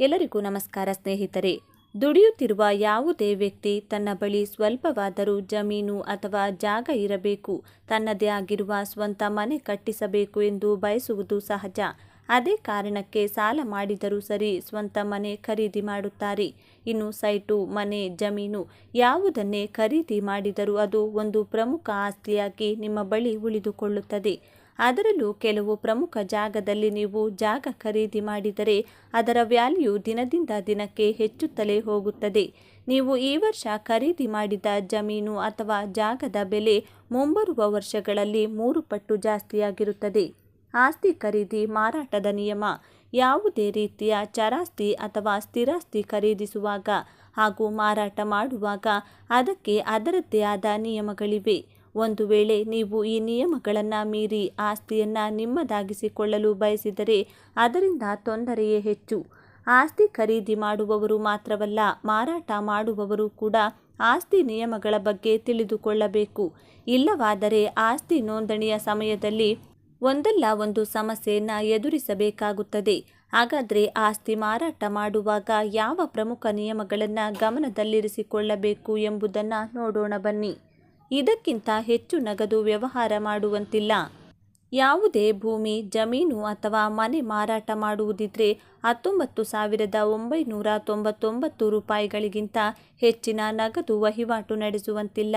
ಎಲ್ಲರಿಗೂ ನಮಸ್ಕಾರ ಸ್ನೇಹಿತರೆ. ದುಡಿಯುತ್ತಿರುವ ಯಾವುದೇ ವ್ಯಕ್ತಿ ತನ್ನ ಬಳಿ ಸ್ವಲ್ಪವಾದರೂ ಜಮೀನು ಅಥವಾ ಜಾಗ ಇರಬೇಕು. ತನ್ನದೇ ಆಗಿರುವ ಸ್ವಂತ ಮನೆ ಕಟ್ಟಿಸಬೇಕು ಎಂದು ಬಯಸುವುದು ಸಹಜ. ಅದೇ ಕಾರಣಕ್ಕೆ ಸಾಲ ಮಾಡಿದರೂ ಸರಿ ಸ್ವಂತ ಮನೆ ಖರೀದಿ ಮಾಡುತ್ತಾರೆ. ಇನ್ನು ಸೈಟು, ಮನೆ, ಜಮೀನು ಯಾವುದನ್ನೇ ಖರೀದಿ ಮಾಡಿದರೂ ಅದು ಒಂದು ಪ್ರಮುಖ ಆಸ್ತಿಯಾಗಿ ನಿಮ್ಮ ಬಳಿ ಉಳಿದುಕೊಳ್ಳುತ್ತದೆ. ಅದರಲ್ಲೂ ಕೆಲವು ಪ್ರಮುಖ ಜಾಗದಲ್ಲಿ ನೀವು ಜಾಗ ಖರೀದಿ ಮಾಡಿದರೆ ಅದರ ವ್ಯಾಲ್ಯೂ ದಿನದಿಂದ ದಿನಕ್ಕೆ ಹೆಚ್ಚುತ್ತಲೇ ಹೋಗುತ್ತದೆ. ನೀವು ಈ ವರ್ಷ ಖರೀದಿ ಮಾಡಿದ ಜಮೀನು ಅಥವಾ ಜಾಗದ ಬೆಲೆ ಮುಂಬರುವ ವರ್ಷಗಳಲ್ಲಿ ಮೂರು ಪಟ್ಟು ಜಾಸ್ತಿಯಾಗಿರುತ್ತದೆ. ಆಸ್ತಿ ಖರೀದಿ ಮಾರಾಟದ ನಿಯಮ, ಯಾವುದೇ ರೀತಿಯ ಚರಾಸ್ತಿ ಅಥವಾ ಸ್ಥಿರಾಸ್ತಿ ಖರೀದಿಸುವಾಗ ಹಾಗೂ ಮಾರಾಟ ಮಾಡುವಾಗ ಅದಕ್ಕೆ ಅದರದ್ದೇ ಆದ ನಿಯಮಗಳಿವೆ. ಒಂದು ವೇಳೆ ನೀವು ಈ ನಿಯಮಗಳನ್ನು ಮೀರಿ ಆಸ್ತಿಯನ್ನು ನಿಮ್ಮದಾಗಿಸಿಕೊಳ್ಳಲು ಬಯಸಿದರೆ ಅದರಿಂದ ತೊಂದರೆಯೇ ಹೆಚ್ಚು. ಆಸ್ತಿ ಖರೀದಿ ಮಾಡುವವರು ಮಾತ್ರವಲ್ಲ, ಮಾರಾಟ ಮಾಡುವವರು ಕೂಡ ಆಸ್ತಿ ನಿಯಮಗಳ ಬಗ್ಗೆ ತಿಳಿದುಕೊಳ್ಳಬೇಕು. ಇಲ್ಲವಾದರೆ ಆಸ್ತಿ ನೋಂದಣಿಯ ಸಮಯದಲ್ಲಿ ಒಂದಲ್ಲ ಒಂದು ಸಮಸ್ಯೆಯನ್ನು ಎದುರಿಸಬೇಕಾಗುತ್ತದೆ. ಹಾಗಾದರೆ ಆಸ್ತಿ ಮಾರಾಟ ಮಾಡುವಾಗ ಯಾವ ಪ್ರಮುಖ ನಿಯಮಗಳನ್ನು ಗಮನದಲ್ಲಿರಿಸಿಕೊಳ್ಳಬೇಕು ಎಂಬುದನ್ನು ನೋಡೋಣ ಬನ್ನಿ. ಇದಕ್ಕಿಂತ ಹೆಚ್ಚು ನಗದು ವ್ಯವಹಾರ ಮಾಡುವಂತಿಲ್ಲ. ಯಾವುದೇ ಭೂಮಿ, ಜಮೀನು ಅಥವಾ ಮನೆ ಮಾರಾಟ ಮಾಡುವುದಿದ್ರೆ ಹತ್ತೊಂಬತ್ತು ಸಾವಿರದ ಒಂಬೈನೂರ ತೊಂಬತ್ತೊಂಬತ್ತು ರೂಪಾಯಿಗಳಿಗಿಂತ ಹೆಚ್ಚಿನ ನಗದು ವಹಿವಾಟು ನಡೆಸುವಂತಿಲ್ಲ.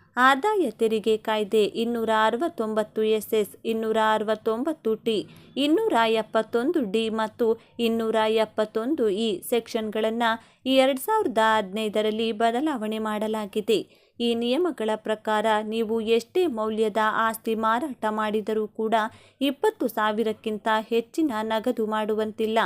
ಆದಾಯ ತೆರಿಗೆ ಕಾಯ್ದೆ ಇನ್ನೂರ ಅರವತ್ತೊಂಬತ್ತು ಎಸ್ ಎಸ್ ಇನ್ನೂರ ಅರವತ್ತೊಂಬತ್ತು ಟಿ ಇನ್ನೂರ ಎಪ್ಪತ್ತೊಂದು ಡಿ ಮತ್ತು ಇನ್ನೂರ ಎಪ್ಪತ್ತೊಂದು ಇ ಸೆಕ್ಷನ್ಗಳನ್ನು ಎರಡು ಸಾವಿರದ ಹದಿನೈದರಲ್ಲಿ ಬದಲಾವಣೆ ಮಾಡಲಾಗಿದೆ. ಈ ನಿಯಮಗಳ ಪ್ರಕಾರ ನೀವು ಎಷ್ಟೇ ಮೌಲ್ಯದ ಆಸ್ತಿ ಮಾರಾಟ ಮಾಡಿದರೂ ಕೂಡ ಇಪ್ಪತ್ತು ಸಾವಿರಕ್ಕಿಂತ ಹೆಚ್ಚಿನ ನಗದು ಮಾಡುವಂತಿಲ್ಲ.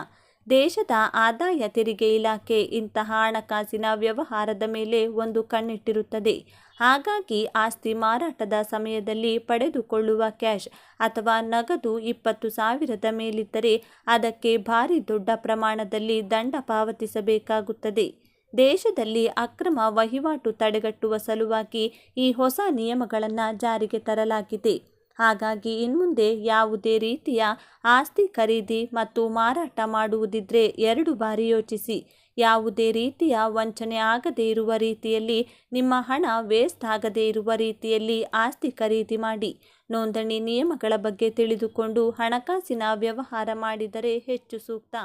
ದೇಶದ ಆದಾಯ ತೆರಿಗೆ ಇಲಾಖೆ ಇಂತಹ ಹಣಕಾಸಿನ ವ್ಯವಹಾರದ ಮೇಲೆ ಒಂದು ಕಣ್ಣಿಟ್ಟಿರುತ್ತದೆ. ಹಾಗಾಗಿ ಆಸ್ತಿ ಮಾರಾಟದ ಸಮಯದಲ್ಲಿ ಪಡೆದುಕೊಳ್ಳುವ ಕ್ಯಾಶ್ ಅಥವಾ ನಗದು ಇಪ್ಪತ್ತು ಸಾವಿರದ ಮೇಲಿದ್ದರೆ ಅದಕ್ಕೆ ಭಾರಿ ದೊಡ್ಡ ಪ್ರಮಾಣದಲ್ಲಿ ದಂಡ ಪಾವತಿಸಬೇಕಾಗುತ್ತದೆ. ದೇಶದಲ್ಲಿ ಅಕ್ರಮ ವಹಿವಾಟು ತಡೆಗಟ್ಟುವ ಸಲುವಾಗಿ ಈ ಹೊಸ ನಿಯಮಗಳನ್ನು ಜಾರಿಗೆ ತರಲಾಗಿದೆ. ಹಾಗಾಗಿ ಇನ್ಮುಂದೆ ಯಾವುದೇ ರೀತಿಯ ಆಸ್ತಿ ಖರೀದಿ ಮತ್ತು ಮಾರಾಟ ಮಾಡುವುದಿದ್ರೆ ಎರಡು ಬಾರಿ ಯೋಚಿಸಿ. ಯಾವುದೇ ರೀತಿಯ ವಂಚನೆ ಆಗದೇ ಇರುವ ರೀತಿಯಲ್ಲಿ, ನಿಮ್ಮ ಹಣ ವೇಸ್ಟ್ ಆಗದೇ ಇರುವ ರೀತಿಯಲ್ಲಿ ಆಸ್ತಿ ಖರೀದಿ ಮಾಡಿ. ನೋಂದಣಿ ನಿಯಮಗಳ ಬಗ್ಗೆ ತಿಳಿದುಕೊಂಡು ಹಣಕಾಸಿನ ವ್ಯವಹಾರ ಮಾಡಿದರೆ ಹೆಚ್ಚು ಸೂಕ್ತ.